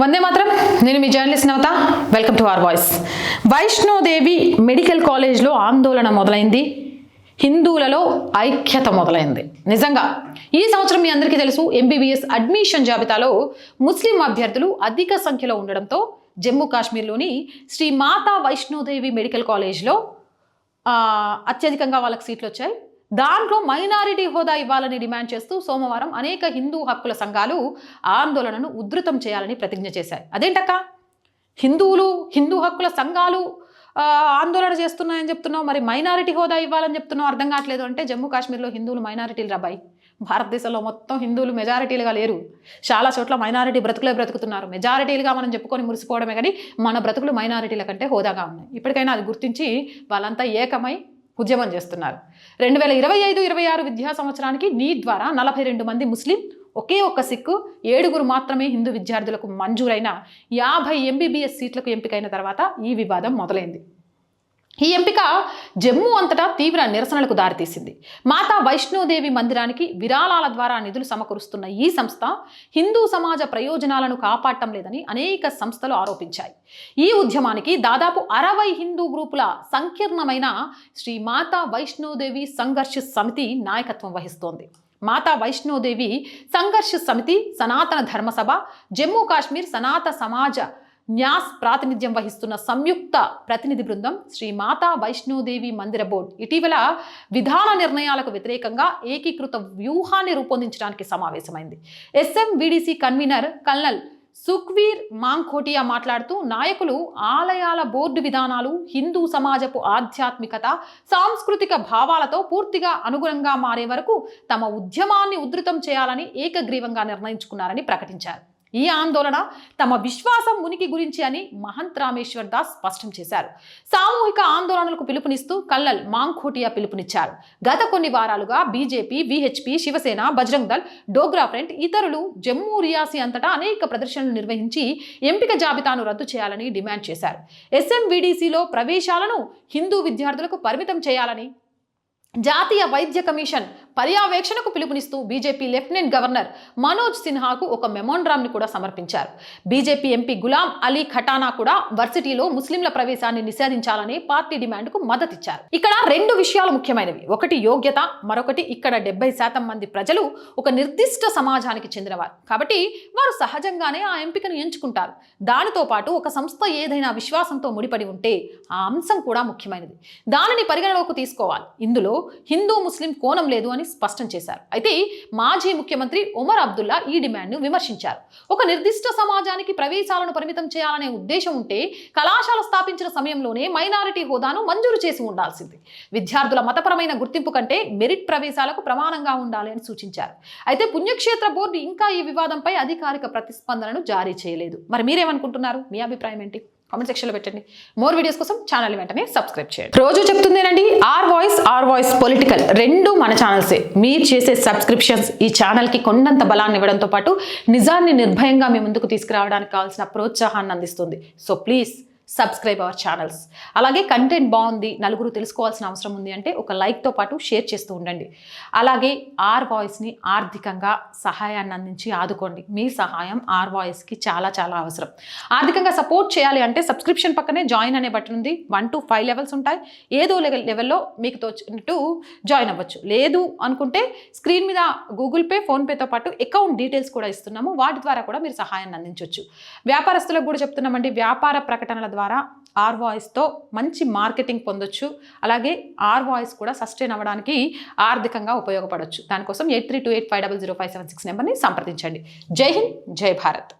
వందే మాత్రం. నేను మీ journalist Navatha. Welcome to our voice. Vaishno Devi medical కాలేజ్లో ఆందోళన మొదలైంది. హిందువులలో ఐక్యత మొదలైంది. నిజంగా ఈ సంవత్సరం మీ అందరికీ తెలుసు ఎంబీబీఎస్ అడ్మిషన్ జాబితాలో ముస్లిం అభ్యర్థులు అధిక సంఖ్యలో ఉండడంతో జమ్మూ కాశ్మీర్లోని శ్రీ మాతా వైష్ణోదేవి మెడికల్ కాలేజ్లో అత్యధికంగా వాళ్ళకి సీట్లు వచ్చాయి. దాంట్లో మైనారిటీ హోదా ఇవ్వాలని డిమాండ్ చేస్తూ సోమవారం అనేక హిందూ హక్కుల సంఘాలు ఆందోళనను ఉధృతం చేయాలని ప్రతిజ్ఞ చేశాయి. అదేంటక్క? హిందువులు హిందూ హక్కుల సంఘాలు ఆందోళన చేస్తున్నాయని చెప్తున్నావు. మరి మైనారిటీ హోదా ఇవ్వాలని చెప్తున్నావు. అర్థం కావట్లేదు అంటే జమ్మూ కాశ్మీర్లో హిందువులు మైనారిటీలు రాబాయి భారతదేశంలో మొత్తం హిందువులు మెజారిటీలుగా లేరు. చాలా చోట్ల మైనారిటీ బ్రతుకులే బ్రతుకుతున్నారు. మెజారిటీలుగా మనం చెప్పుకొని మురిసిపోవడమే కానీ మన బ్రతుకులు మైనారిటీల కంటే హోదాగా ఉన్నాయి. ఇప్పటికైనా అది గుర్తించి వాళ్ళంతా ఏకమై ఉద్యమం చేస్తున్నారు. రెండు వేల ఇరవై ఐదు ఇరవై ఆరు విద్యా సంవత్సరానికి నీట్ ద్వారా నలభై రెండు మంది ముస్లిం ఒకే ఒక్క సిక్కు ఏడుగురు మాత్రమే హిందూ విద్యార్థులకు మంజూరైన యాభై ఎంబీబీఎస్ సీట్లకు ఎంపికైన తర్వాత ఈ వివాదం మొదలైంది. ఈ ఎంపిక జమ్మూ అంతటా తీవ్ర నిరసనలకు దారితీసింది. మాతా వైష్ణోదేవి మందిరానికి విరాళాల ద్వారా నిధులు సమకూరుస్తున్న ఈ సంస్థ హిందూ సమాజ ప్రయోజనాలను కాపాడటం లేదని అనేక సంస్థలు ఆరోపించాయి. ఈ ఉద్యమానికి దాదాపు అరవై హిందూ గ్రూపుల సంకీర్ణమైన శ్రీ మాతా వైష్ణోదేవి సంఘర్ష సమితి నాయకత్వం వహిస్తోంది. మాతా వైష్ణోదేవి సంఘర్ష సమితి సనాతన ధర్మసభ జమ్మూ కాశ్మీర్ సనాత సమాజ న్యాస్ ప్రాతినిధ్యం వహిస్తున్న సంయుక్త ప్రతినిధి బృందం శ్రీ మాతా వైష్ణోదేవి మందిర బోర్డు ఇటీవల విధాన నిర్ణయాలకు వ్యతిరేకంగా ఏకీకృత వ్యూహాన్ని రూపొందించడానికి సమావేశమైంది. ఎస్ఎంవిడిసి కన్వీనర్ కల్నల్ సుఖ్వీర్ మాంఖోటియా మాట్లాడుతూ నాయకులు ఆలయాల బోర్డు విధానాలు హిందూ సమాజపు ఆధ్యాత్మికత సాంస్కృతిక భావాలతో పూర్తిగా అనుగుణంగా మారే వరకు తమ ఉద్యమాన్ని ఉధృతం చేయాలని ఏకగ్రీవంగా నిర్ణయించుకున్నారని ప్రకటించారు. ఈ ఆందోళన తమ విశ్వాసం ఉనికి గురించి అని మహంత్ రామేశ్వర్ దాస్ స్పష్టం చేశారు. సామూహిక ఆందోళనలకు పిలుపునిస్తూ కల్లల్ మాంఖోటియా పిలుపునిచ్చారు. గత కొన్ని వారాలుగా BJP VHP Shiv Sena Bajrang Dal Dogra front ఇతరులు జమ్మూ రియాసీ అంతటా అనేక ప్రదర్శనలు నిర్వహించి ఎంపిక జాబితాను రద్దు చేయాలని డిమాండ్ చేశారు. ఎస్ఎంవిడిసిలో ప్రవేశాలను హిందూ విద్యార్థులకు పరిమితం చేయాలని జాతీయ వైద్య కమిషన్ పర్యవేక్షణకు పిలుపునిస్తూ బీజేపీ లెఫ్టినెంట్ గవర్నర్ మనోజ్ సిన్హాకు ఒక మెమోండ్రామ్ని కూడా సమర్పించారు. బీజేపీ ఎంపీ గులాం అలీ ఖటానా కూడా వర్సిటీలో ముస్లింల ప్రవేశాన్ని నిషేధించాలని పార్టీ డిమాండ్కు మద్దతిచ్చారు. ఇక్కడ రెండు విషయాలు ముఖ్యమైనవి. ఒకటి యోగ్యత మరొకటి ఇక్కడ డెబ్బై శాతం మంది ప్రజలు ఒక నిర్దిష్ట సమాజానికి చెందినవారు. కాబట్టి వారు సహజంగానే ఆ ఎంపికను ఎంచుకుంటారు. దానితో పాటు ఒక సంస్థ ఏదైనా విశ్వాసంతో ముడిపడి ఉంటే ఆ అంశం కూడా ముఖ్యమైనది. దానిని పరిగణలోకి తీసుకోవాలి. ఇందులో హిందూ ముస్లిం కోణం లేదు అని స్పష్టం చేశారు. అయితే మాజీ ముఖ్యమంత్రి ఉమర్ అబ్దుల్లా ఈ డిమాండ్ను విమర్శించారు. ఒక నిర్దిష్ట సమాజానికి ప్రవేశాలను పరిమితం చేయాలనే ఉద్దేశం ఉంటే కళాశాల స్థాపించిన సమయంలోనే మైనారిటీ హోదాను మంజూరు చేసి ఉండాల్సింది. విద్యార్థుల మతపరమైన గుర్తింపు కంటే మెరిట్ ప్రవేశాలకు ప్రమాణంగా ఉండాలి అని సూచించారు. అయితే పుణ్యక్షేత్ర బోర్డు ఇంకా ఈ వివాదంపై అధికారిక ప్రతిస్పందనను జారీ చేయలేదు. మరి మీరేమనుకుంటున్నారు? మీ అభిప్రాయం ఏంటి? కామెంట్ సెక్షన్లో పెట్టండి. మోర్ వీడియోస్ కోసం ఛానల్ వెంటనే సబ్స్క్రైబ్ చేయండి. రోజు చెప్తుందేనండి R voice R voice political రెండు మన ఛానల్సే మీరు చేసే సబ్స్క్రిప్షన్స్ ఈ ఛానల్కి కొండంత బలాన్ని ఇవ్వడంతో పాటు నిజాన్ని నిర్భయంగా మీ ముందుకు తీసుకురావడానికి కావాల్సిన ప్రోత్సాహాన్ని అందిస్తుంది. So please subscribe our channels అలాగే కంటెంట్ బాగుంది నలుగురు తెలుసుకోవాల్సిన అవసరం ఉంది అంటే ఒక లైక్తో పాటు షేర్ చేస్తూ ఉండండి. అలాగే ఆర్ వాయిస్ని ఆర్థికంగా సహాయాన్ని అందించి ఆదుకోండి. మీ సహాయం ఆర్ వాయిస్కి చాలా చాలా అవసరం. ఆర్థికంగా సపోర్ట్ చేయాలి అంటే సబ్స్క్రిప్షన్ పక్కనే జాయిన్ అనే బటన్ ఉంది. వన్ టు ఫైవ్ లెవెల్స్ ఉంటాయి. ఏదో లెవెల్ లెవెల్లో మీకు తోచినట్టు జాయిన్ అవ్వచ్చు. లేదు అనుకుంటే స్క్రీన్ మీద గూగుల్ పే ఫోన్పేతో పాటు అకౌంట్ డీటెయిల్స్ కూడా ఇస్తున్నాము. వాటి ద్వారా కూడా మీరు సహాయాన్ని అందించవచ్చు వ్యాపారస్తులకు కూడా చెప్తున్నామండి. వ్యాపార ప్రకటనల ద్వారా ద్వారా ఆర్ వాయిస్తో మంచి మార్కెటింగ్ పొందొచ్చు. అలాగే ఆర్ వాయిస్ కూడా సస్టైన్ అవ్వడానికి ఆర్థికంగా ఉపయోగపడవచ్చు దానికోసం eight three two eight five double zero five seven six నెంబర్ని సంప్రదించండి. జై హింద్ జై భారత్.